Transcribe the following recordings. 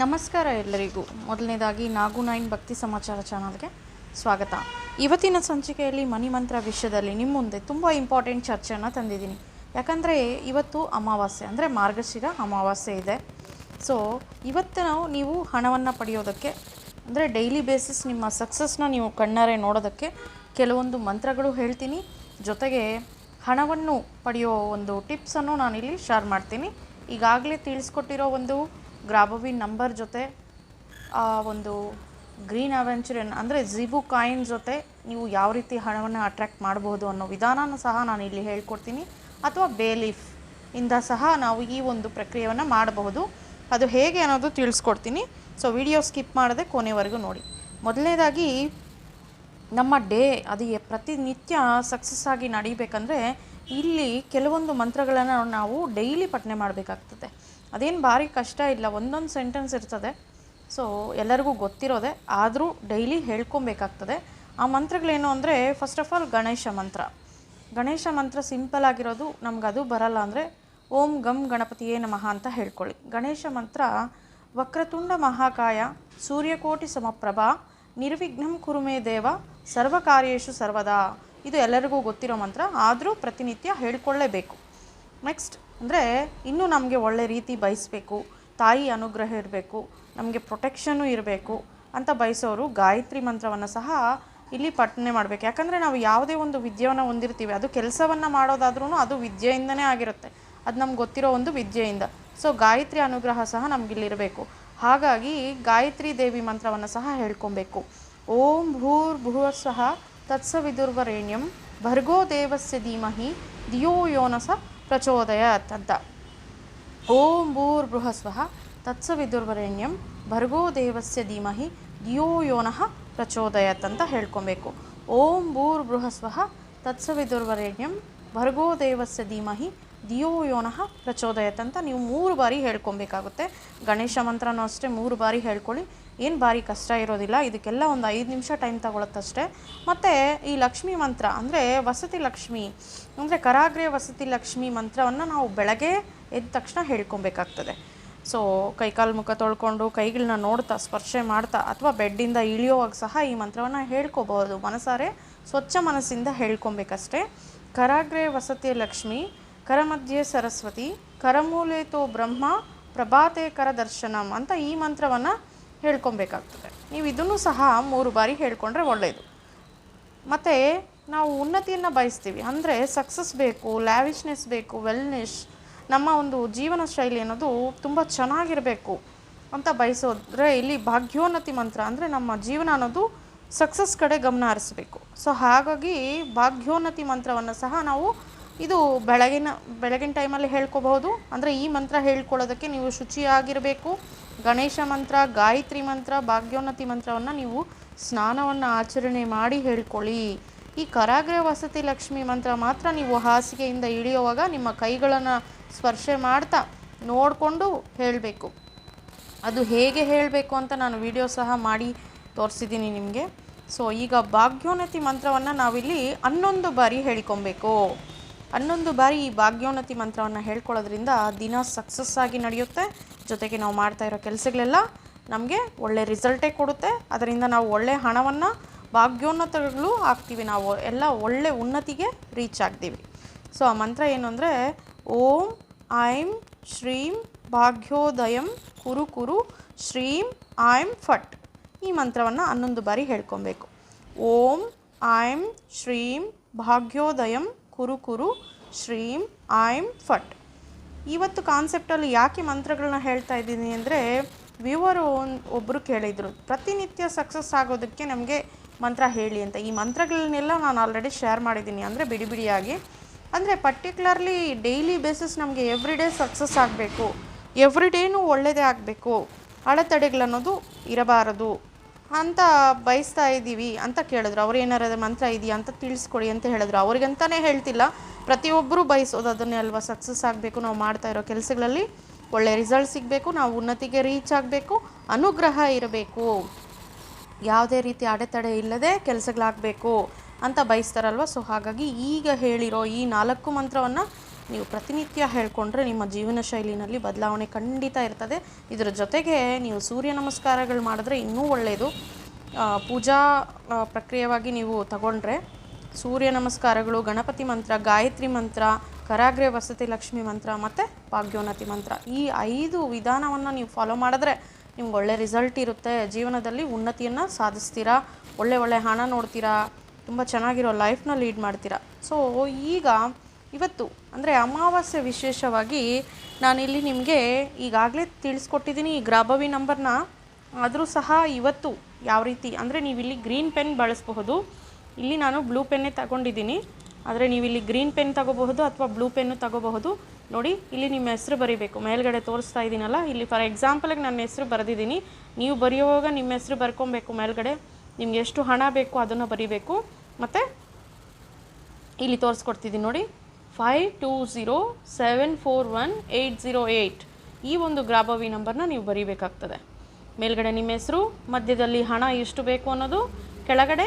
ನಮಸ್ಕಾರ ಎಲ್ಲರಿಗೂ. ಮೊದಲನೇದಾಗಿ ನಾಗು ನೈನ್ ಭಕ್ತಿ ಸಮಾಚಾರ ಚಾನಲ್ಗೆ ಸ್ವಾಗತ. ಇವತ್ತಿನ ಸಂಚಿಕೆಯಲ್ಲಿ ಮನಿ ಮಂತ್ರ ವಿಷಯದಲ್ಲಿ ನಿಮ್ಮ ಮುಂದೆ ತುಂಬ ಇಂಪಾರ್ಟೆಂಟ್ ಚರ್ಚೆಯನ್ನು ತಂದಿದ್ದೀನಿ. ಯಾಕಂದರೆ ಇವತ್ತು ಅಮಾವಾಸ್ಯೆ, ಅಂದರೆ ಮಾರ್ಗಶಿರ ಅಮಾವಾಸ್ಯೆ ಇದೆ. ಸೊ ಇವತ್ತು ನಾವು, ನೀವು ಹಣವನ್ನು ಪಡೆಯೋದಕ್ಕೆ, ಅಂದರೆ ಡೈಲಿ ಬೇಸಿಸ್ ನಿಮ್ಮ ಸಕ್ಸಸ್ನ ನೀವು ಕಣ್ಣಾರೆ ನೋಡೋದಕ್ಕೆ ಕೆಲವೊಂದು ಮಂತ್ರಗಳು ಹೇಳ್ತೀನಿ. ಜೊತೆಗೆ ಹಣವನ್ನು ಪಡೆಯೋ ಒಂದು ಟಿಪ್ಸನ್ನು ನಾನಿಲ್ಲಿ ಶೇರ್ ಮಾಡ್ತೀನಿ. ಈಗಾಗಲೇ ತಿಳಿಸ್ಕೊಟ್ಟಿರೋ ಒಂದು ಗ್ರಾಬವಿ ನಂಬರ್ ಜೊತೆ ಒಂದು ಗ್ರೀನ್ ಅವೆಂಚುರಿಯನ್ ಅಂದರೆ ಜಿಬು ಕಾಯಿನ್ ಜೊತೆ ನೀವು ಯಾವ ರೀತಿ ಹಣವನ್ನು ಅಟ್ರ್ಯಾಕ್ಟ್ ಮಾಡಬಹುದು ಅನ್ನೋ ವಿಧಾನನೂ ಸಹ ನಾನು ಇಲ್ಲಿ ಹೇಳ್ಕೊಡ್ತೀನಿ. ಅಥವಾ ಬೇಲೀಫ್ ಇಂದ ಸಹ ನಾವು ಈ ಒಂದು ಪ್ರಕ್ರಿಯೆಯನ್ನು ಮಾಡಬಹುದು. ಅದು ಹೇಗೆ ಅನ್ನೋದು ತಿಳಿಸ್ಕೊಡ್ತೀನಿ. ಸೊ ವಿಡಿಯೋ ಸ್ಕಿಪ್ ಮಾಡದೆ ಕೊನೆವರೆಗೂ ನೋಡಿ. ಮೊದಲನೇದಾಗಿ, ನಮ್ಮ ಡೇ, ಅದು ಪ್ರತಿನಿತ್ಯ ಸಕ್ಸಸ್ ಆಗಿ ನಡೀಬೇಕಂದ್ರೆ ಇಲ್ಲಿ ಕೆಲವೊಂದು ಮಂತ್ರಗಳನ್ನು ನಾವು ಡೈಲಿ ಪಠನೆ ಮಾಡಬೇಕಾಗ್ತದೆ. ಅದೇನು ಭಾರಿ ಕಷ್ಟ ಇಲ್ಲ, ಒಂದೊಂದು ಸೆಂಟೆನ್ಸ್ ಇರ್ತದೆ. ಸೊ ಎಲ್ಲರಿಗೂ ಗೊತ್ತಿರೋದೆ, ಆದರೂ ಡೈಲಿ ಹೇಳ್ಕೊಬೇಕಾಗ್ತದೆ. ಆ ಮಂತ್ರಗಳೇನು ಅಂದರೆ ಫಸ್ಟ್ ಆಫ್ ಆಲ್ ಗಣೇಶ ಮಂತ್ರ. ಗಣೇಶ ಮಂತ್ರ ಸಿಂಪಲ್ ಆಗಿರೋದು ನಮ್ಗೆ ಅದು ಬರಲ್ಲ ಅಂದರೆ, ಓಂ ಗಂ ಗಣಪತಿಯೇ ನಮಃ ಅಂತ ಹೇಳ್ಕೊಳ್ಳಿ. ಗಣೇಶ ಮಂತ್ರ, ವಕ್ರತುಂಡ ಮಹಾಕಾಯ, ಸೂರ್ಯಕೋಟಿ ಸಮಪ್ರಭಾ, ನಿರ್ವಿಘ್ನಂ ಕುರುಮೇ ದೇವ ಸರ್ವಕಾರ್ಯೇಶು ಸರ್ವದಾ. ಇದು ಎಲ್ಲರಿಗೂ ಗೊತ್ತಿರೋ ಮಂತ್ರ, ಆದರೂ ಪ್ರತಿನಿತ್ಯ ಹೇಳ್ಕೊಳ್ಳೇಬೇಕು. ನೆಕ್ಸ್ಟ್ ಅಂದರೆ ಇನ್ನೂ ನಮಗೆ ಒಳ್ಳೆ ರೀತಿ ಬಯಸಬೇಕು, ತಾಯಿ ಅನುಗ್ರಹ ಇರಬೇಕು, ನಮಗೆ ಪ್ರೊಟೆಕ್ಷನ್ನು ಇರಬೇಕು ಅಂತ ಬಯಸೋರು ಗಾಯತ್ರಿ ಮಂತ್ರವನ್ನು ಸಹ ಇಲ್ಲಿ ಪಠನೆ ಮಾಡಬೇಕು. ಯಾಕಂದರೆ ನಾವು ಯಾವುದೇ ಒಂದು ವಿದ್ಯೆಯನ್ನು ಹೊಂದಿರ್ತೀವಿ, ಅದು ಕೆಲಸವನ್ನು ಮಾಡೋದಾದ್ರೂ ಅದು ವಿದ್ಯೆಯಿಂದನೇ ಆಗಿರುತ್ತೆ. ಅದು ನಮ್ಗೆ ಗೊತ್ತಿರೋ ಒಂದು ವಿದ್ಯೆಯಿಂದ. ಸೊ ಗಾಯತ್ರಿ ಅನುಗ್ರಹ ಸಹ ನಮಗಿಲ್ಲಿರಬೇಕು ಹಾಗಾಗಿ ಗಾಯತ್ರಿ ದೇವಿ ಮಂತ್ರವನ್ನು ಸಹ ಹೇಳ್ಕೊಬೇಕು. ಓಂ ಭೂರ್ ಭುವಸ್ವಃ ತತ್ಸವಿದುರ್ವರೇಣ್ಯಂ ಭರ್ಗೋ ದೇವಸ್ಯ ಧೀಮಹಿ ದಿಯೋ ಯೋನಸ ಪ್ರಚೋದಯತ್ ಅಂತ ಓಂ ಭೂರ್ ಬೃಹಸ್ವಃ ತತ್ಸವಿದುರ್ವರೆಣ್ಯಂ ಭರ್ಗೋ ದೇವಸ್ಯ ಧೀಮಹಿ ಧಿಯೋ ಯೋನಃ ಪ್ರಚೋದಯತ್ ಅಂತ ಹೇಳ್ಕೊಬೇಕು. ಓಂ ಭೂರ್ ಬೃಹಸ್ವಃ ತತ್ಸವಿದುರ್ವರೆಣ್ಯಂ ಭರ್ಗೋ ದೇವಸ್ಯ ಧೀಮಹಿ ಧಿಯೋ ಯೋನಃ ಪ್ರಚೋದಯತ್ ಅಂತ ನೀವು ಮೂರು ಬಾರಿ ಹೇಳ್ಕೊಬೇಕಾಗುತ್ತೆ. ಗಣೇಶ ಮಂತ್ರನೂ ಅಷ್ಟೇ ಮೂರು ಬಾರಿ ಹೇಳ್ಕೊಳ್ಳಿ. ಏನು ಭಾರಿ ಕಷ್ಟ ಇರೋದಿಲ್ಲ. ಇದಕ್ಕೆಲ್ಲ ಒಂದು ಐದು ನಿಮಿಷ ಟೈಮ್ ತಗೊಳತ್ತಷ್ಟೇ. ಮತ್ತು ಈ ಲಕ್ಷ್ಮಿ ಮಂತ್ರ ಅಂದರೆ ವಸತಿ ಲಕ್ಷ್ಮಿ, ಅಂದರೆ ಕರಾಗ್ರೆ ವಸತಿ ಲಕ್ಷ್ಮಿ ಮಂತ್ರವನ್ನು ನಾವು ಬೆಳಗ್ಗೆ ಎದ್ದ ತಕ್ಷಣ ಹೇಳ್ಕೊಬೇಕಾಗ್ತದೆ. ಸೊ ಕೈಕಾಲು ಮುಖ ತೊಳ್ಕೊಂಡು ಕೈಗಳನ್ನ ನೋಡ್ತಾ, ಸ್ಪರ್ಶೆ ಮಾಡ್ತಾ ಅಥವಾ ಬೆಡ್ಡಿಂದ ಇಳಿಯೋವಾಗ ಸಹ ಈ ಮಂತ್ರವನ್ನು ಹೇಳ್ಕೊಬೋದು ಮನಸಾರೆ ಸ್ವಚ್ಛ ಮನಸ್ಸಿಂದ ಹೇಳ್ಕೊಬೇಕಷ್ಟೇ. ಕರಾಗ್ರೆ ವಸತಿ ಲಕ್ಷ್ಮಿ, ಕರಮಧ್ಯೆ ಸರಸ್ವತಿ ಕರಮೂಲೇತೋ ಬ್ರಹ್ಮ, ಪ್ರಭಾತೆ ಕರ ದರ್ಶನಂ ಅಂತ ಈ ಮಂತ್ರವನ್ನು ಹೇಳ್ಕೊಬೇಕಾಗ್ತದೆ. ನೀವು ಇದನ್ನು ಸಹ ಮೂರು ಬಾರಿ ಹೇಳ್ಕೊಂಡ್ರೆ ಒಳ್ಳೆಯದು ಮತ್ತು ನಾವು ಉನ್ನತಿಯನ್ನು ಬಯಸ್ತೀವಿ. ಅಂದರೆ ಸಕ್ಸಸ್ ಬೇಕು ಲ್ಯಾವಿಶ್ನೆಸ್ ಬೇಕು ವೆಲ್ನೆಸ್ ನಮ್ಮ ಒಂದು ಜೀವನ ಶೈಲಿ ಅನ್ನೋದು ತುಂಬ ಚೆನ್ನಾಗಿರಬೇಕು ಅಂತ ಬಯಸೋದ್ರೆ ಇಲ್ಲಿ ಭಾಗ್ಯೋನ್ನತಿ ಮಂತ್ರ ಅಂದರೆ ನಮ್ಮ ಜೀವನ ಅನ್ನೋದು ಸಕ್ಸಸ್ ಕಡೆ ಗಮನ ಹರಿಸ್ಬೇಕು. ಸೊ ಹಾಗಾಗಿ ಭಾಗ್ಯೋನ್ನತಿ ಮಂತ್ರವನ್ನು ಸಹ ನಾವು ಇದು ಬೆಳಗಿನ ಬೆಳಗಿನ ಟೈಮಲ್ಲಿ ಹೇಳ್ಕೋಬಹುದು. ಅಂದರೆ ಈ ಮಂತ್ರ ಹೇಳ್ಕೊಳ್ಳೋದಕ್ಕೆ ನೀವು ಶುಚಿಯಾಗಿರಬೇಕು. ಗಣೇಶ ಮಂತ್ರ, ಗಾಯತ್ರಿ ಮಂತ್ರ, ಭಾಗ್ಯೋನ್ನತಿ ಮಂತ್ರವನ್ನು ನೀವು ಸ್ನಾನವನ್ನು ಆಚರಣೆ ಮಾಡಿ ಹೇಳ್ಕೊಳ್ಳಿ. ಈ ಕರಾಗ್ರೆ ವಸತಿ ಲಕ್ಷ್ಮಿ ಮಂತ್ರ ಮಾತ್ರ ನೀವು ಹಾಸಿಗೆಯಿಂದ ಇಳಿಯುವಾಗ ನಿಮ್ಮ ಕೈಗಳನ್ನು ಸ್ಪರ್ಶೆ ಮಾಡ್ತಾ ನೋಡಿಕೊಂಡು ಹೇಳಬೇಕು. ಅದು ಹೇಗೆ ಹೇಳಬೇಕು ಅಂತ ನಾನು ವಿಡಿಯೋ ಸಹ ಮಾಡಿ ತೋರಿಸಿದ್ದೀನಿ ನಿಮಗೆ. ಸೊ, ಈಗ ಭಾಗ್ಯೋನ್ನತಿ ಮಂತ್ರವನ್ನು ನಾವಿಲ್ಲಿ ಹನ್ನೊಂದು ಬಾರಿ ಹೇಳಿಕೊಬೇಕು. ಹನ್ನೊಂದು ಬಾರಿ ಈ ಭಾಗ್ಯೋನ್ನತಿ ಮಂತ್ರವನ್ನು ಹೇಳ್ಕೊಳ್ಳೋದ್ರಿಂದ ದಿನ ಸಕ್ಸಸ್ ಆಗಿ ನಡೆಯುತ್ತೆ. ಜೊತೆಗೆ ನಾವು ಮಾಡ್ತಾ ಇರೋ ಕೆಲಸಗಳೆಲ್ಲ ನಮಗೆ ಒಳ್ಳೆ ರಿಸಲ್ಟೇ ಕೊಡುತ್ತೆ. ಅದರಿಂದ ನಾವು ಒಳ್ಳೆ ಹಣವನ್ನು ಭಾಗ್ಯೋನ್ನತಗಳು ಆಗ್ತೀವಿ ನಾವು ಎಲ್ಲ ಒಳ್ಳೆ ಉನ್ನತಿಗೆ ರೀಚ್ ಆಗ್ತೀವಿ. ಸೊ ಆ ಮಂತ್ರ ಏನು ಅಂದರೆ, ಓಂ ಐಂ ಶ್ರೀಂ ಭಾಗ್ಯೋದಯಂ ಕುರು ಕುರು ಶ್ರೀಂ ಐಂ ಫಟ್. ಈ ಮಂತ್ರವನ್ನು ಹನ್ನೊಂದು ಬಾರಿ ಹೇಳ್ಕೊಬೇಕು. ಓಂ ಐಂ ಶ್ರೀಂ ಭಾಗ್ಯೋದಯಂ ಕುರು ಕುರು, ಶ್ರೀಂ ಐಂ ಫಟ್. ಇವತ್ತು ಕಾನ್ಸೆಪ್ಟಲ್ಲಿ ಯಾಕೆ ಮಂತ್ರಗಳನ್ನ ಹೇಳ್ತಾ ಇದ್ದೀನಿ ಅಂದರೆ ವ್ಯೂವರು ಒಬ್ಬರು ಕೇಳಿದರು, ಪ್ರತಿನಿತ್ಯ ಸಕ್ಸಸ್ ಆಗೋದಕ್ಕೆ ನಮಗೆ ಮಂತ್ರ ಹೇಳಿ ಅಂತ. ಈ ಮಂತ್ರಗಳನ್ನೆಲ್ಲ ನಾನು ಆಲ್ರೆಡಿ ಶೇರ್ ಮಾಡಿದ್ದೀನಿ. ಅಂದರೆ ಬಿಡಿ ಬಿಡಿಯಾಗಿ. ಅಂದರೆ ಪರ್ಟಿಕ್ಯುಲರ್ಲಿ ಡೈಲಿ ಬೇಸಿಸ್ ನಮಗೆ ಎವ್ರಿ ಡೇ ಸಕ್ಸಸ್ ಆಗಬೇಕು ಎವ್ರಿ ಡೇನೂ ಒಳ್ಳೆಯದೇ ಆಗಬೇಕು, ಅಡೆತಡೆಗಳನ್ನೋದು ಇರಬಾರದು. ಅಂತ ಬಯಸ್ತಾ ಇದ್ದೀವಿ ಅಂತ ಕೇಳಿದ್ರು. ಅವ್ರು ಏನಾರ ಮಂತ್ರ ಇದೆಯಾ ಅಂತ ತಿಳಿಸ್ಕೊಡಿ ಅಂತ ಹೇಳಿದ್ರು. ಅವ್ರಿಗಂತಲೇ ಹೇಳ್ತಿಲ್ಲ. ಪ್ರತಿಯೊಬ್ಬರು ಬಯಸೋದು ಅದನ್ನೇ ಅಲ್ವಾ? ಸಕ್ಸಸ್ ಆಗಬೇಕು, ನಾವು ಮಾಡ್ತಾ ಇರೋ ಕೆಲಸಗಳಲ್ಲಿ ಒಳ್ಳೆ ರಿಸಲ್ಟ್ ಸಿಗಬೇಕು, ನಾವು ಉನ್ನತಿಗೆ ರೀಚ್ ಆಗಬೇಕು, ಅನುಗ್ರಹ ಇರಬೇಕು. ಯಾವುದೇ ರೀತಿ ಅಡೆತಡೆ ಇಲ್ಲದೆ ಕೆಲಸಗಳಾಗಬೇಕು ಅಂತ ಬಯಸ್ತಾರಲ್ವ? ಸೊ ಹಾಗಾಗಿ ಈಗ ಹೇಳಿರೋ ಈ ನಾಲ್ಕು ಮಂತ್ರವನ್ನು ನೀವು ಪ್ರತಿನಿತ್ಯ ಹೇಳ್ಕೊಂಡ್ರೆ ನಿಮ್ಮ ಜೀವನ ಶೈಲಿನಲ್ಲಿ ಬದಲಾವಣೆ ಖಂಡಿತ ಇರ್ತದೆ. ಇದರ ಜೊತೆಗೆ ನೀವು ಸೂರ್ಯ ನಮಸ್ಕಾರಗಳು ಮಾಡಿದ್ರೆ ಇನ್ನೂ ಒಳ್ಳೆಯದು ಪೂಜಾ ಪ್ರಕ್ರಿಯೆವಾಗಿ ನೀವು ತಗೊಂಡ್ರೆ ಸೂರ್ಯ ನಮಸ್ಕಾರಗಳು, ಗಣಪತಿ ಮಂತ್ರ, ಗಾಯತ್ರಿ ಮಂತ್ರ, ಕರಾಗ್ರೆ ವಸತಿ ಲಕ್ಷ್ಮಿ ಮಂತ್ರ ಮತ್ತು ಭಾಗ್ಯೋನ್ನತಿ ಮಂತ್ರ ಈ ಐದು ವಿಧಾನವನ್ನು ನೀವು ಫಾಲೋ ಮಾಡಿದ್ರೆ ನಿಮ್ಗೆ ಒಳ್ಳೆ ರಿಸಲ್ಟ್ ಇರುತ್ತೆ. ಜೀವನದಲ್ಲಿ ಉನ್ನತಿಯನ್ನು ಸಾಧಿಸ್ತೀರಾ? ಒಳ್ಳೆ ಒಳ್ಳೆ ಹಣ ನೋಡ್ತೀರಾ? ತುಂಬ ಚೆನ್ನಾಗಿರೋ ಲೈಫ್ನ ಲೀಡ್ ಮಾಡ್ತೀರಾ? ಸೊ ಈಗ ಇವತ್ತು, ಅಂದರೆ ಅಮಾವಾಸ್ಯೆ ವಿಶೇಷವಾಗಿ ನಾನಿಲ್ಲಿ ನಿಮಗೆ ಈಗಾಗಲೇ ತಿಳಿಸ್ಕೊಟ್ಟಿದ್ದೀನಿ ಈ ಗ್ರಾಬವಿ ನಂಬರ್ನ. ಆದರೂ ಸಹ ಇವತ್ತು ಯಾವ ರೀತಿ, ಅಂದರೆ ನೀವಿಲ್ಲಿ ಗ್ರೀನ್ ಪೆನ್ ಬಳಸಬಹುದು. ಇಲ್ಲಿ ನಾನು ಬ್ಲೂ ಪೆನ್ನೇ ತಗೊಂಡಿದ್ದೀನಿ. ಆದರೆ ನೀವಿಲ್ಲಿ ಗ್ರೀನ್ ಪೆನ್ ತಗೋಬಹುದು ಅಥವಾ ಬ್ಲೂ ಪೆನ್ನು ತಗೋಬಹುದು. ನೋಡಿ, ಇಲ್ಲಿ ನಿಮ್ಮ ಹೆಸರು ಬರೀಬೇಕು. ಮೇಲ್ಗಡೆ ತೋರಿಸ್ತಾ ಇದ್ದೀನಲ್ಲ ಇಲ್ಲಿ ಫಾರ್ ಎಕ್ಸಾಂಪಲ್ಗೆ ನನ್ನ ಹೆಸರು ಬರೆದಿದ್ದೀನಿ. ನೀವು ಬರೆಯುವಾಗ ನಿಮ್ಮ ಹೆಸರು ಬರ್ಕೊಬೇಕು ಮೇಲ್ಗಡೆ. ನಿಮ್ಗೆ ಎಷ್ಟು ಹಣ ಬೇಕು ಅದನ್ನು ಬರೀಬೇಕು. ಮತ್ತು ಇಲ್ಲಿ ತೋರಿಸ್ಕೊಡ್ತಿದ್ದೀನಿ ನೋಡಿ. Five two zero seven four one eight zero eight ಈ ಒಂದು ಗ್ರಾಬವಿ ನಂಬರ್ನ ನೀವು ಬರೀಬೇಕಾಗ್ತದೆ. ಮೇಲ್ಗಡೆ ನಿಮ್ಮ ಹೆಸರು, ಮಧ್ಯದಲ್ಲಿ ಹಣ ಎಷ್ಟು ಬೇಕು ಅನ್ನೋದು, ಕೆಳಗಡೆ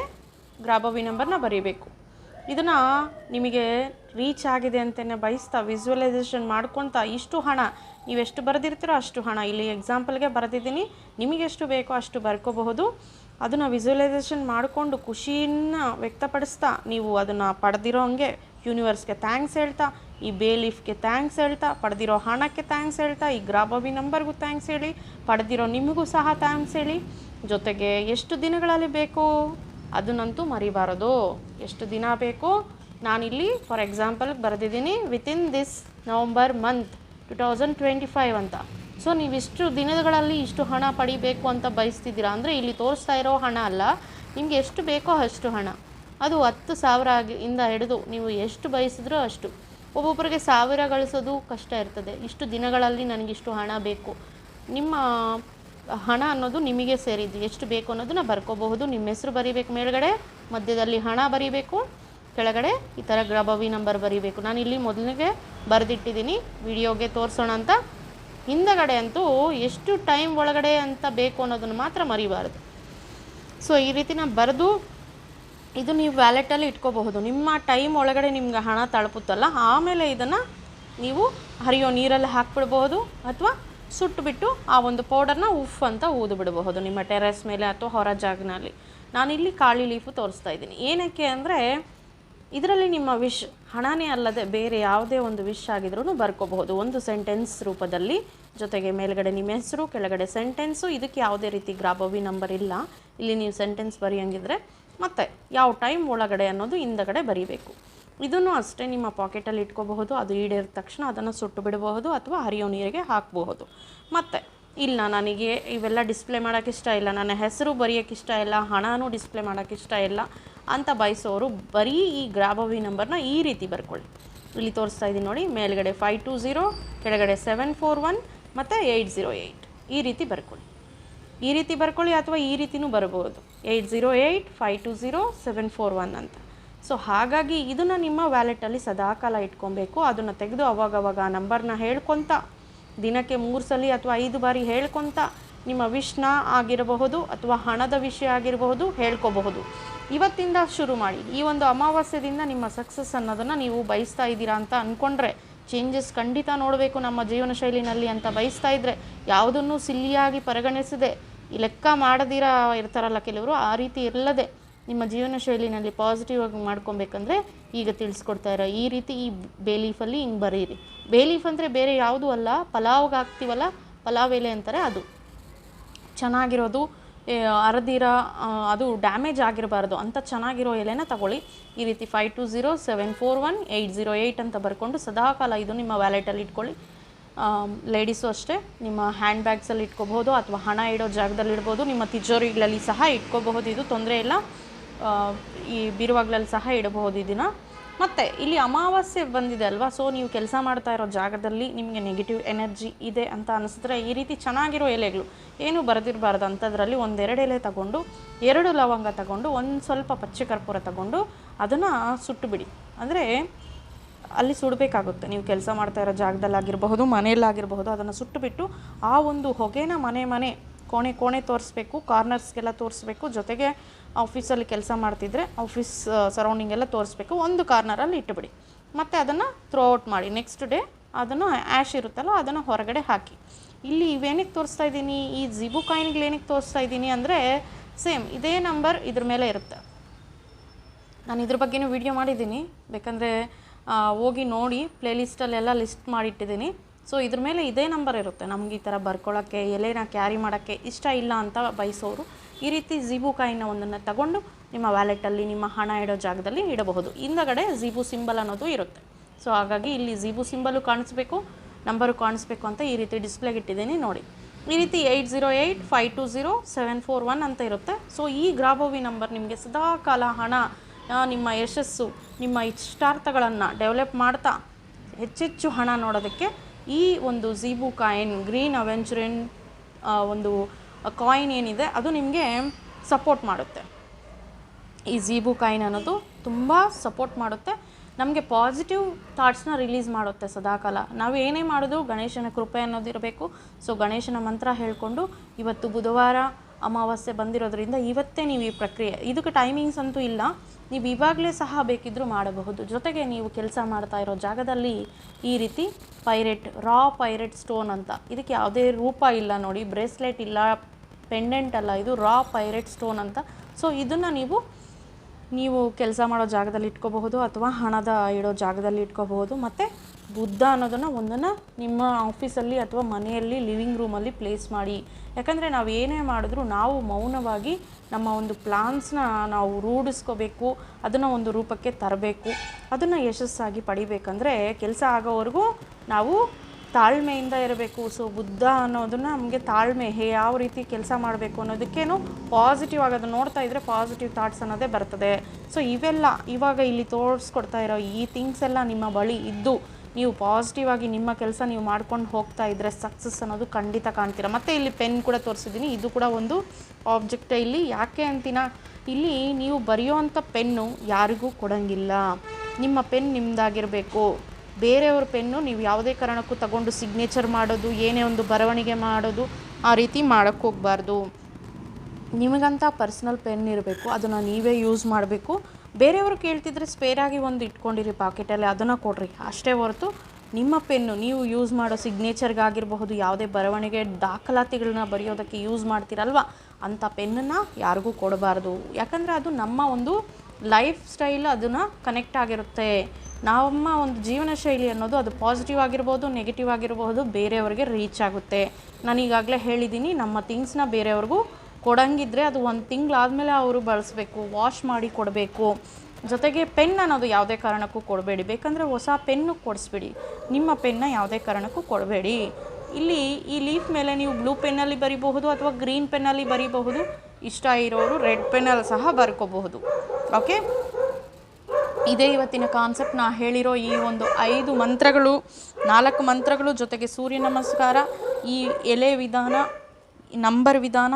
ಗ್ರಾಬವಿ ನಂಬರ್ನ ಬರೀಬೇಕು. ಇದನ್ನು ನಿಮಗೆ ರೀಚ್ ಆಗಿದೆ ಅಂತಲೇ ಬಯಸ್ತಾ ವಿಜುವಲೈಸೇಷನ್ ಮಾಡ್ಕೊತಾ ಇಷ್ಟು ಹಣ, ನೀವೆಷ್ಟು ಬರೆದಿರ್ತೀರೋ ಅಷ್ಟು ಹಣ. ಇಲ್ಲಿ ಎಕ್ಸಾಂಪಲ್ಗೆ ಬರೆದಿದ್ದೀನಿ, ನಿಮಗೆ ಎಷ್ಟು ಬೇಕೋ ಅಷ್ಟು ಬರ್ಕೋಬಹುದು. ಅದನ್ನು ವಿಜುವಲೈಸೇಷನ್ ಮಾಡಿಕೊಂಡು ಖುಷಿಯನ್ನು ವ್ಯಕ್ತಪಡಿಸ್ತಾ ನೀವು ಅದನ್ನು ಪಡೆದಿರೋ ಹಂಗೆ ಯೂನಿವರ್ಸ್ಗೆ ಥ್ಯಾಂಕ್ಸ್ ಹೇಳ್ತಾ, ಈ ಬೇಲೀಫ್ಗೆ ಥ್ಯಾಂಕ್ಸ್ ಹೇಳ್ತಾ, ಪಡೆದಿರೋ ಹಣಕ್ಕೆ ಥ್ಯಾಂಕ್ಸ್ ಹೇಳ್ತಾ, ಈ ಗ್ರಾಬಾಬಿ ನಂಬರ್ಗೂ ಥ್ಯಾಂಕ್ಸ್ ಹೇಳಿ, ಪಡೆದಿರೋ ನಿಮಗೂ ಸಹ ಥ್ಯಾಂಕ್ಸ್ ಹೇಳಿ. ಜೊತೆಗೆ ಎಷ್ಟು ದಿನಗಳಲ್ಲಿ ಬೇಕು ಅದನ್ನಂತೂ ಮರಿಬಾರದು. ಎಷ್ಟು ದಿನ ಬೇಕು ನಾನಿಲ್ಲಿ ಫಾರ್ ಎಕ್ಸಾಂಪಲ್ ಬರೆದಿದ್ದೀನಿ within this November month two thousand twenty five ಅಂತ. ಸೊ ನೀವು ಇಷ್ಟು ದಿನಗಳಲ್ಲಿ ಇಷ್ಟು ಹಣ ಪಡಿಬೇಕು ಅಂತ ಬಯಸ್ತಿದ್ದೀರಾ? ಅಂದರೆ ಇಲ್ಲಿ ತೋರಿಸ್ತಾ ಇರೋ ಹಣ ಅಲ್ಲ, ನಿಮಗೆ ಎಷ್ಟು ಬೇಕೋ ಅಷ್ಟು ಹಣ. ಅದು ಹತ್ತು ಸಾವಿರ ಆಗಿ ಇಂದ ಹಿಡಿದು ನೀವು ಎಷ್ಟು ಬಯಸಿದ್ರೋ ಅಷ್ಟು. ಒಬ್ಬೊಬ್ಬರಿಗೆ ಸಾವಿರ ಗಳಿಸೋದು ಕಷ್ಟ ಇರ್ತದೆ. ಇಷ್ಟು ದಿನಗಳಲ್ಲಿ ನನಗಿಷ್ಟು ಹಣ ಬೇಕು. ನಿಮ್ಮ ಹಣ ಅನ್ನೋದು ನಿಮಗೆ ಸೇರಿದ್ದು. ಎಷ್ಟು ಬೇಕು ಅನ್ನೋದನ್ನ ಬರ್ಕೋಬಹುದು. ನಿಮ್ಮ ಹೆಸರು ಬರೀಬೇಕು ಮೇಲ್ಗಡೆ, ಮಧ್ಯದಲ್ಲಿ ಹಣ ಬರೀಬೇಕು, ಕೆಳಗಡೆ ಈ ಥರ ಗ್ರಭವಿ ನಂಬರ್ ಬರೀಬೇಕು. ನಾನು ಇಲ್ಲಿ ಮೊದಲಿಗೆ ಬರೆದಿಟ್ಟಿದ್ದೀನಿ. ವಿಡಿಯೋಗೆ ತೋರಿಸೋಣ ಅಂತ. ಹಿಂದಗಡೆ ಅಂತೂ ಎಷ್ಟು ಟೈಮ್ ಒಳಗಡೆ ಅಂತ ಬೇಕು ಅನ್ನೋದನ್ನು ಮಾತ್ರ ಮರಿಬಾರ್ದು. ಸೊ ಈ ರೀತಿ ನಾನು ಬರೆದು ಇದು ನೀವು ವ್ಯಾಲೆಟಲ್ಲಿ ಇಟ್ಕೋಬಹುದು. ನಿಮ್ಮ ಟೈಮ್ ಒಳಗಡೆ ನಿಮ್ಗೆ ಹಣ ತಲುಪುತ್ತಲ್ಲ, ಆಮೇಲೆ ಇದನ್ನು ನೀವು ಹರಿಯೋ ನೀರಲ್ಲಿ ಹಾಕ್ಬಿಡ್ಬಹುದು ಅಥವಾ ಸುಟ್ಟುಬಿಟ್ಟು ಆ ಒಂದು ಪೌಡರ್ನ ಉಫ್ ಅಂತ ಊದು ಬಿಡಬಹುದು ನಿಮ್ಮ ಟೆರೆಸ್ ಮೇಲೆ ಅಥವಾ ಹೊರ ಜಾಗನಲ್ಲಿ ನಾನಿಲ್ಲಿ ಕಾಳಿ ಲೀಫು ತೋರಿಸ್ತಾ ಇದ್ದೀನಿ. ಏನಕ್ಕೆ ಅಂದರೆ, ಇದರಲ್ಲಿ ನಿಮ್ಮ ವಿಶ್ ಹಣನೇ ಅಲ್ಲದೆ ಬೇರೆ ಯಾವುದೇ ಒಂದು ವಿಷ್ ಆಗಿದ್ರೂ ಬರ್ಕೋಬಹುದು. ಒಂದು ಸೆಂಟೆನ್ಸ್ ರೂಪದಲ್ಲಿ ಜೊತೆಗೆ ಮೇಲ್ಗಡೆ ನಿಮ್ಮ ಹೆಸರು, ಕೆಳಗಡೆ ಸೆಂಟೆನ್ಸು ಇದಕ್ಕೆ ಯಾವುದೇ ರೀತಿ ಗ್ರಾಬವಿ ನಂಬರ್ ಇಲ್ಲ. ಇಲ್ಲಿ ನೀವು ಸೆಂಟೆನ್ಸ್ ಬರೆಯಂಗಿದ್ರೆ ಮತ್ತು ಯಾವ ಟೈಮ್ ಒಳಗಡೆ ಅನ್ನೋದು ಹಿಂದಗಡೆ ಬರೀಬೇಕು. ಇದನ್ನು ಅಷ್ಟೇ ನಿಮ್ಮ ಪಾಕೆಟಲ್ಲಿ ಇಟ್ಕೋಬಹುದು, ಅದು ಈಡೇರಿದ ತಕ್ಷಣ ಅದನ್ನು ಸುಟ್ಟು ಬಿಡಬಹುದು ಅಥವಾ ಹರಿಯೋ ನೀರಿಗೆ ಹಾಕಬಹುದು. ಮತ್ತು, ಇಲ್ಲ, ನನಗೆ ಇವೆಲ್ಲ ಡಿಸ್ಪ್ಲೇ ಮಾಡೋಕ್ಕೆ ಇಷ್ಟ ಇಲ್ಲ, ನನ್ನ ಹೆಸರು ಬರೆಯೋಕ್ಕೆ ಇಷ್ಟ ಇಲ್ಲ, ಹಣನೂ ಡಿಸ್ಪ್ಲೇ ಮಾಡೋಕ್ಕೆ ಇಷ್ಟ ಇಲ್ಲ ಅಂತ ಬಯಸೋರು ಬರೀ ಈ ಗ್ರಾಬವಿ ನಂಬರ್ನ ಈ ರೀತಿ ಬರ್ಕೊಳ್ಳಿ. ಇಲ್ಲಿ ತೋರಿಸ್ತಾ ಇದ್ದೀನಿ ನೋಡಿ, ಮೇಲ್ಗಡೆ ಫೈವ್ ಟು ಝೀರೋ ಕೆಳಗಡೆ ಸೆವೆನ್ ಫೋರ್ ಒನ್ ಮತ್ತು ಏಯ್ಟ್ ಝೀರೋ ಏಯ್ಟ್ ಈ ರೀತಿ ಬರ್ಕೊಳ್ಳಿ. ಈ ರೀತಿ ಬರ್ಕೊಳ್ಳಿ ಅಥವಾ ಈ ರೀತಿಯೂ ಬರ್ಬೋದು. Eight zero eight five two zero seven four one ಅಂತ. ಸೊ ಹಾಗಾಗಿ ಇದನ್ನು ನಿಮ್ಮ ವ್ಯಾಲೆಟಲ್ಲಿ ಸದಾಕಾಲ ಇಟ್ಕೊಬೇಕು. ಅದನ್ನು ತೆಗೆದು ಅವಾಗವಾಗ ಆ ನಂಬರ್ನ ಹೇಳ್ಕೊತ, ದಿನಕ್ಕೆ ಮೂರು ಸಲ ಅಥವಾ ಐದು ಬಾರಿ ಹೇಳ್ಕೊತ ನಿಮ್ಮ ವಿಷ್ನ ಆಗಿರಬಹುದು ಅಥವಾ ಹಣದ ವಿಷಯ ಆಗಿರಬಹುದು ಹೇಳ್ಕೋಬಹುದು. ಇವತ್ತಿಂದ ಶುರು ಮಾಡಿ. ಈ ಒಂದು ಅಮಾವಾಸ್ಯದಿಂದ ನಿಮ್ಮ ಸಕ್ಸಸ್ ಅನ್ನೋದನ್ನು ನೀವು ಬಯಸ್ತಾ ಇದ್ದೀರಾ ಅಂತ ಅಂದ್ಕೊಂಡ್ರೆ ಚೇಂಜಸ್ ಖಂಡಿತ ನೋಡಬೇಕು ನಮ್ಮ ಜೀವನ ಶೈಲಿನಲ್ಲಿ ಅಂತ ಬಯಸ್ತಾ ಇದ್ದರೆ ಯಾವುದನ್ನು ಸಿಲ್ಲಿಯಾಗಿ ಪರಿಗಣಿಸದೆ ಲೆಕ್ಕ ಮಾಡದಿರ ಇರ್ತಾರಲ್ಲ ಕೆಲವರು, ಆ ರೀತಿ ಇಲ್ಲದೆ ನಿಮ್ಮ ಜೀವನ ಶೈಲಿನಲ್ಲಿ ಪಾಸಿಟಿವ್ ಆಗಿ ಮಾಡ್ಕೊಬೇಕಂದ್ರೆ ಈಗ ತಿಳಿಸ್ಕೊಡ್ತಾ ಇರೋ ಈ ರೀತಿ ಈ ಬೇಲೀಫಲ್ಲಿ ಹಿಂಗೆ ಬರೀರಿ. ಬೇಲೀಫ್ ಅಂದರೆ ಬೇರೆ ಯಾವುದೂ ಅಲ್ಲ, ಪಲಾವ್ಗೆ ಹಾಕ್ತೀವಲ್ಲ, ಪಲಾವ್ ಎಲೆ ಅಂತಾರೆ ಅದು. ಚೆನ್ನಾಗಿರೋದು ಅರದಿರ ಅದು ಡ್ಯಾಮೇಜ್ ಆಗಿರಬಾರ್ದು. ಅಂತ ಚೆನ್ನಾಗಿರೋ ಎಲೆನ ತಗೊಳ್ಳಿ. ಈ ರೀತಿ five two zero seven four one eight zero eight ಅಂತ ಬರ್ಕೊಂಡು ಸದಾಕಾಲ ಇದು ನಿಮ್ಮ ವ್ಯಾಲೆಟಲ್ಲಿ ಇಟ್ಕೊಳ್ಳಿ. ಲೇಡೀಸು ಅಷ್ಟೇ, ನಿಮ್ಮ ಹ್ಯಾಂಡ್ ಬ್ಯಾಗ್ಸಲ್ಲಿ ಇಟ್ಕೋಬಹುದು ಅಥವಾ ಹಣ ಇಡೋ ಜಾಗದಲ್ಲಿ ಇಡ್ಬೋದು, ನಿಮ್ಮ ತಿಜೋರಿಗಳಲ್ಲಿ ಸಹ ಇಟ್ಕೋಬಹುದು, ಇದು ತೊಂದರೆ ಇಲ್ಲ. ಈ ಬೀರುವಾಗ್ಲಲ್ಲಿ ಸಹ ಇಡಬಹುದು ಇದನ್ನು ಮತ್ತು, ಇಲ್ಲಿ ಅಮಾವಾಸ್ಯೆ ಬಂದಿದೆ ಅಲ್ವಾ? ಸೊ ನೀವು ಕೆಲಸ ಮಾಡ್ತಾ ಇರೋ ಜಾಗದಲ್ಲಿ ನಿಮಗೆ ನೆಗೆಟಿವ್ ಎನರ್ಜಿ ಇದೆ ಅಂತ ಅನಿಸಿದ್ರೆ ಈ ರೀತಿ ಚೆನ್ನಾಗಿರೋ ಎಲೆಗಳು, ಏನು ಬರೆದಿರಬಾರ್ದು ಅಂಥದ್ರಲ್ಲಿ ಒಂದೆರಡು ಎಲೆ ತಗೊಂಡು, ಎರಡು ಲವಂಗ ತಗೊಂಡು, ಒಂದು ಸ್ವಲ್ಪ ಪಚ್ಚೆ ಕರ್ಪೂರ ತಗೊಂಡು ಅದನ್ನು ಸುಟ್ಟುಬಿಡಿ ಅಂದರೆ ಅಲ್ಲಿ ಸುಡಬೇಕಾಗುತ್ತೆ. ನೀವು ಕೆಲಸ ಮಾಡ್ತಾ ಇರೋ ಜಾಗದಲ್ಲಾಗಿರಬಹುದು, ಮನೆಯಲ್ಲಾಗಿರಬಹುದು, ಅದನ್ನು ಸುಟ್ಟುಬಿಟ್ಟು ಆ ಒಂದು ಹೊಗೆನ ಮನೆ ಮನೆ ಕೋಣೆ ಕೋಣೆ ತೋರಿಸ್ಬೇಕು, ಕಾರ್ನರ್ಸ್ಗೆಲ್ಲ ತೋರಿಸ್ಬೇಕು, ಜೊತೆಗೆ ಆಫೀಸಲ್ಲಿ ಕೆಲಸ ಮಾಡ್ತಿದ್ರೆ ಆಫೀಸ್ ಸರೌಂಡಿಂಗ್ ಎಲ್ಲ ತೋರಿಸ್ಬೇಕು. ಒಂದು ಕಾರ್ನರಲ್ಲಿ ಇಟ್ಟುಬಿಡಿ. ಮತ್ತು ಅದನ್ನು ಥ್ರೋ ಔಟ್ ಮಾಡಿ. ನೆಕ್ಸ್ಟ್ ಡೇ ಅದನ್ನು ಆ್ಯಶ್ ಇರುತ್ತಲ್ಲ, ಅದನ್ನು ಹೊರಗಡೆ ಹಾಕಿ. ಇಲ್ಲಿ ಇವೇನಕ್ಕೆ ತೋರಿಸ್ತಾ ಇದ್ದೀನಿ? ಈ ಜಿಬು ಕಾಯಿನ್ಗಳು ಏನಕ್ಕೆ ತೋರಿಸ್ತಾ ಇದ್ದೀನಿ ಅಂದರೆ ಸೇಮ್, ಇದೇ ನಂಬರ್ ಇದ್ರ ಮೇಲೆ ಇರುತ್ತೆ. ನಾನು ಇದ್ರ ಬಗ್ಗೆನೂ ವಿಡಿಯೋ ಮಾಡಿದ್ದೀನಿ. ಬೇಕಂದರೆ ಹೋಗಿ ನೋಡಿ ಪ್ಲೇಲಿಸ್ಟಲ್ಲೆಲ್ಲ ಲಿಸ್ಟ್ ಮಾಡಿಟ್ಟಿದ್ದೀನಿ. ಸೊ, ಇದ್ರ ಮೇಲೆ ಇದೇ ನಂಬರ್ ಇರುತ್ತೆ. ನಮ್ಗೆ ಈ ಥರ ಬರ್ಕೊಳ್ಳೋಕ್ಕೆ, ಎಲೆನ ಕ್ಯಾರಿ ಮಾಡೋಕ್ಕೆ ಇಷ್ಟ ಇಲ್ಲ ಅಂತ ಬಯಸೋರು ಈ ರೀತಿ ಜೀಬು ಕಾಯಿನ ಒಂದನ್ನು ತಗೊಂಡು ನಿಮ್ಮ ವ್ಯಾಲೆಟಲ್ಲಿ, ನಿಮ್ಮ ಹಣ ಇಡೋ ಜಾಗದಲ್ಲಿ ಇಡಬಹುದು. ಹಿಂದಗಡೆ ಜೀಬು ಸಿಂಬಲ್ ಅನ್ನೋದು ಇರುತ್ತೆ. ಸೊ, ಹಾಗಾಗಿ ಇಲ್ಲಿ ಝೀಬು ಸಿಂಬಲು ಕಾಣಿಸ್ಬೇಕು, ನಂಬರು ಕಾಣಿಸ್ಬೇಕು ಅಂತ ಈ ರೀತಿ ಡಿಸ್ಪ್ಲೇಗೆ ಇಟ್ಟಿದ್ದೀನಿ ನೋಡಿ. ಈ ರೀತಿ eight zero eight, five two zero, seven four one ಅಂತ ಇರುತ್ತೆ. ಸೊ, ಈ ಗ್ರಾಬೋವಿ ನಂಬರ್ ನಿಮಗೆ ಸದಾ ಕಾಲ ಹಣ ನಿಮ್ಮ ಯಶಸ್ಸು, ನಿಮ್ಮ ಇಷ್ಟಾರ್ಥಗಳನ್ನು ಡೆವಲಪ್ ಮಾಡ್ತಾ ಹೆಚ್ಚೆಚ್ಚು ಹಣ ನೋಡೋದಕ್ಕೆ ಈ ಒಂದು ಝೀಬು ಕಾಯಿನ್ ಗ್ರೀನ್ ಅವೆಂಚುರಿನ್ ಒಂದು ಕಾಯಿನ್ ಏನಿದೆ, ಅದು ನಿಮಗೆ ಸಪೋರ್ಟ್ ಮಾಡುತ್ತೆ. ಈ ಝೀಬು ಕಾಯಿನ್ ಅನ್ನೋದು ತುಂಬ ಸಪೋರ್ಟ್ ಮಾಡುತ್ತೆ. ನಮಗೆ ಪಾಸಿಟಿವ್ ಥಾಟ್ಸ್ನ ರಿಲೀಸ್ ಮಾಡುತ್ತೆ ಸದಾಕಾಲ. ನಾವು ಏನೇ ಮಾಡೋದು ಗಣೇಶನ ಕೃಪೆ ಅನ್ನೋದಿರಬೇಕು ಸೊ ಗಣೇಶನ ಮಂತ್ರ ಹೇಳಿಕೊಂಡು ಇವತ್ತು ಬುಧವಾರ ಅಮಾವಾಸ್ಯೆ ಬಂದಿರೋದ್ರಿಂದ ಇವತ್ತೇ ನೀವು ಈ ಪ್ರಕ್ರಿಯೆ, ಇದಕ್ಕೆ ಟೈಮಿಂಗ್ಸ್ ಅಂತೂ ಇಲ್ಲ. ನೀವು ಇವಾಗಲೇ ಸಹ ಬೇಕಿದ್ದರೂ ಮಾಡಬಹುದು. ಜೊತೆಗೆ ನೀವು ಕೆಲಸ ಮಾಡ್ತಾ ಇರೋ ಜಾಗದಲ್ಲಿ ಈ ರೀತಿ ಪೈರೆಟ್ ರಾ ಪೈರೆಟ್ ಸ್ಟೋನ್ ಅಂತ, ಇದಕ್ಕೆ ಯಾವುದೇ ರೂಪ ಇಲ್ಲ ನೋಡಿ, ಬ್ರೇಸ್ಲೆಟ್ ಇಲ್ಲ ಪೆಂಡೆಂಟ್ ಅಲ್ಲ, ಇದು ರಾ ಪೈರೆಟ್ ಸ್ಟೋನ್ ಅಂತ. ಸೊ ಇದನ್ನು ನೀವು ನೀವು ಕೆಲಸ ಮಾಡೋ ಜಾಗದಲ್ಲಿ ಇಟ್ಕೋಬಹುದು ಅಥವಾ ಹಣದ ಇಡೋ ಜಾಗದಲ್ಲಿ ಇಟ್ಕೋಬಹುದು. ಮತ್ತು ಬುದ್ಧ ಅನ್ನೋದನ್ನು ಒಂದನ್ನು ನಿಮ್ಮ ಆಫೀಸಲ್ಲಿ ಅಥವಾ ಮನೆಯಲ್ಲಿ ಲಿವಿಂಗ್ ರೂಮಲ್ಲಿ ಪ್ಲೇಸ್ ಮಾಡಿ. ಯಾಕಂದರೆ ನಾವು ಏನೇ ಮಾಡಿದ್ರೂ ನಾವು ಮೌನವಾಗಿ ನಮ್ಮ ಒಂದು ಪ್ಲಾನ್ಸ್ನ ನಾವು ರೂಢಿಸ್ಕೋಬೇಕು, ಅದನ್ನು ಒಂದು ರೂಪಕ್ಕೆ ತರಬೇಕು. ಅದನ್ನು ಯಶಸ್ಸಾಗಿ ಪಡಿಬೇಕಂದ್ರೆ ಕೆಲಸ ಆಗೋವರೆಗೂ ನಾವು ತಾಳ್ಮೆಯಿಂದ ಇರಬೇಕು. ಸೊ ಬುದ್ಧ ಅನ್ನೋದನ್ನ ನಮಗೆ ತಾಳ್ಮೆ, ಹೇ, ಯಾವ ರೀತಿ ಕೆಲಸ ಮಾಡಬೇಕು ಅನ್ನೋದಕ್ಕೇನು ಪಾಸಿಟಿವ್ ಆಗೋದು ನೋಡ್ತಾ ಇದ್ದರೆ ಪಾಸಿಟಿವ್ ಥಾಟ್ಸ್ ಅನ್ನೋದೇ ಬರ್ತದೆ. ಸೊ ಇವೆಲ್ಲ ಇವಾಗ ಇಲ್ಲಿ ತೋರಿಸ್ಕೊಡ್ತಾ ಇರೋ ಈ ಥಿಂಗ್ಸ್ ಎಲ್ಲ ನಿಮ್ಮ ಬಳಿ ಇದ್ದು ನೀವು ಪಾಸಿಟಿವ್ ಆಗಿ ನಿಮ್ಮ ಕೆಲಸ ನೀವು ಮಾಡ್ಕೊಂಡು ಹೋಗ್ತಾ ಇದ್ದರೆ ಸಕ್ಸಸ್ ಅನ್ನೋದು ಖಂಡಿತ ಕಾಣ್ತೀರ. ಮತ್ತೆ ಇಲ್ಲಿ ಪೆನ್ ಕೂಡ ತೋರಿಸಿದ್ದೀನಿ ಇದು ಕೂಡ ಒಂದು ಆಬ್ಜೆಕ್ಟ್ ಇಲ್ಲಿ. ಯಾಕೆ ಅಂತಿನ? ಇಲ್ಲಿ ನೀವು ಬರೆಯುವಂಥ ಪೆನ್ನು ಯಾರಿಗೂ ಕೊಡಂಗಿಲ್ಲ. ನಿಮ್ಮ ಪೆನ್ ನಿಮ್ಮದಾಗಿರಬೇಕು ಬೇರೆಯವ್ರ ಪೆನ್ನು ನೀವು ಯಾವುದೇ ಕಾರಣಕ್ಕೂ ತಗೊಂಡು ಸಿಗ್ನೇಚರ್ ಮಾಡೋದು, ಏನೇ ಒಂದು ಬರವಣಿಗೆ ಮಾಡೋದು, ಆ ರೀತಿ ಮಾಡೋಕ್ಕೆ ಹೋಗಬಾರ್ದು. ನಿಮಗಂತ ಪರ್ಸ್ನಲ್ ಪೆನ್ ಇರಬೇಕು, ಅದನ್ನು ನೀವೇ ಯೂಸ್ ಮಾಡಬೇಕು. ಬೇರೆಯವರು ಕೇಳ್ತಿದ್ರೆ ಸ್ಪೇರಾಗಿ ಒಂದು ಇಟ್ಕೊಂಡಿರಿ ಪಾಕೆಟಲ್ಲಿ, ಅದನ್ನು ಕೊಡ್ರಿ. ಅಷ್ಟೇ ಹೊರತು ನಿಮ್ಮ ಪೆನ್ನು, ನೀವು ಯೂಸ್ ಮಾಡೋ ಸಿಗ್ನೇಚರ್ಗಾಗಿರಬಹುದು ಯಾವುದೇ ಬರವಣಿಗೆ ದಾಖಲಾತಿಗಳನ್ನ ಬರೆಯೋದಕ್ಕೆ ಯೂಸ್ ಮಾಡ್ತೀರಲ್ವ ಅಂಥ ಪೆನ್ನನ್ನು ಯಾರಿಗೂ ಕೊಡಬಾರ್ದು. ಯಾಕಂದರೆ ಅದು ನಮ್ಮ ಒಂದು ಲೈಫ್ ಸ್ಟೈಲ್ ಅದನ್ನು ಕನೆಕ್ಟ್ ಆಗಿರುತ್ತೆ. ನಮ್ಮ ಒಂದು ಜೀವನ ಶೈಲಿ ಅನ್ನೋದು ಅದು ಪಾಸಿಟಿವ್ ಆಗಿರ್ಬೋದು ನೆಗೆಟಿವ್ ಆಗಿರಬಹುದು ಬೇರೆಯವ್ರಿಗೆ ರೀಚ್ ಆಗುತ್ತೆ. ನಾನು ಈಗಾಗಲೇ ಹೇಳಿದ್ದೀನಿ ನಮ್ಮ ಥಿಂಗ್ಸ್ನ ಬೇರೆಯವ್ರಿಗೂ ಕೊಡಂಗಿದ್ರೆ ಅದು ಒಂದು ತಿಂಗಳಾದಮೇಲೆ ಅವರು ಬಳಸಬೇಕು ವಾಶ್ ಮಾಡಿ ಕೊಡಬೇಕು. ಜೊತೆಗೆ ಪೆನ್ ಅನ್ನೋದು ಯಾವುದೇ ಕಾರಣಕ್ಕೂ ಕೊಡಬೇಡಿ. ಬೇಕಂದರೆ ಹೊಸ ಪೆನ್ನು ಕೊಡಿಸ್ಬಿಡಿ. ನಿಮ್ಮ ಪೆನ್ನ ಯಾವುದೇ ಕಾರಣಕ್ಕೂ ಕೊಡಬೇಡಿ. ಇಲ್ಲಿ ಈ ಲೀಫ್ ಮೇಲೆ ನೀವು ಬ್ಲೂ ಪೆನ್ನಲ್ಲಿ ಬರಿಬಹುದು ಅಥವಾ ಗ್ರೀನ್ ಪೆನ್ನಲ್ಲಿ ಬರಿಬಹುದು, ಇಷ್ಟ ಇರೋರು ರೆಡ್ ಪೆನ್ನಲ್ಲಿ ಸಹ ಬರ್ಕೋಬಹುದು. ಓಕೆ ಇದೇ ಇವತ್ತಿನ ಕಾನ್ಸೆಪ್ಟ್ ನಾ ಹೇಳಿರೋ ಈ ಒಂದು ಐದು ಮಂತ್ರಗಳು, ನಾಲ್ಕು ಮಂತ್ರಗಳು ಜೊತೆಗೆ ಸೂರ್ಯ ನಮಸ್ಕಾರ, ಈ ಎಲೆ ವಿಧಾನ, ನಂಬರ್ ವಿಧಾನ,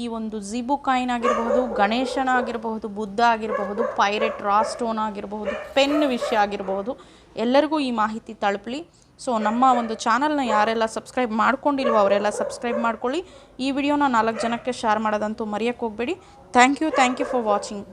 ಈ ಒಂದು ಜಿಬು ಕಾಯಿನ್ ಆಗಿರಬಹುದು, ಗಣೇಶನ ಆಗಿರಬಹುದು, ಬುದ್ಧ ಆಗಿರಬಹುದು, ಪೈರೆಟ್ ರಾ ಸ್ಟೋನ್ ಆಗಿರಬಹುದು, ಪೆನ್ ವಿಷಯ ಆಗಿರಬಹುದು, ಎಲ್ಲರಿಗೂ ಈ ಮಾಹಿತಿ ತಲುಪಲಿ. ಸೊ ನಮ್ಮ ಒಂದು ಚಾನಲ್ನ ಯಾರೆಲ್ಲ ಸಬ್ಸ್ಕ್ರೈಬ್ ಮಾಡ್ಕೊಂಡಿಲ್ವೋ ಅವರೆಲ್ಲ ಸಬ್ಸ್ಕ್ರೈಬ್ ಮಾಡ್ಕೊಳ್ಳಿ. ಈ ವಿಡಿಯೋನ ನಾಲ್ಕು ಜನಕ್ಕೆ ಶೇರ್ ಮಾಡೋದಂತೂ ಮರೆಯೋಕ್ಕೆ ಹೋಗಬೇಡಿ. Thank you thank you for watching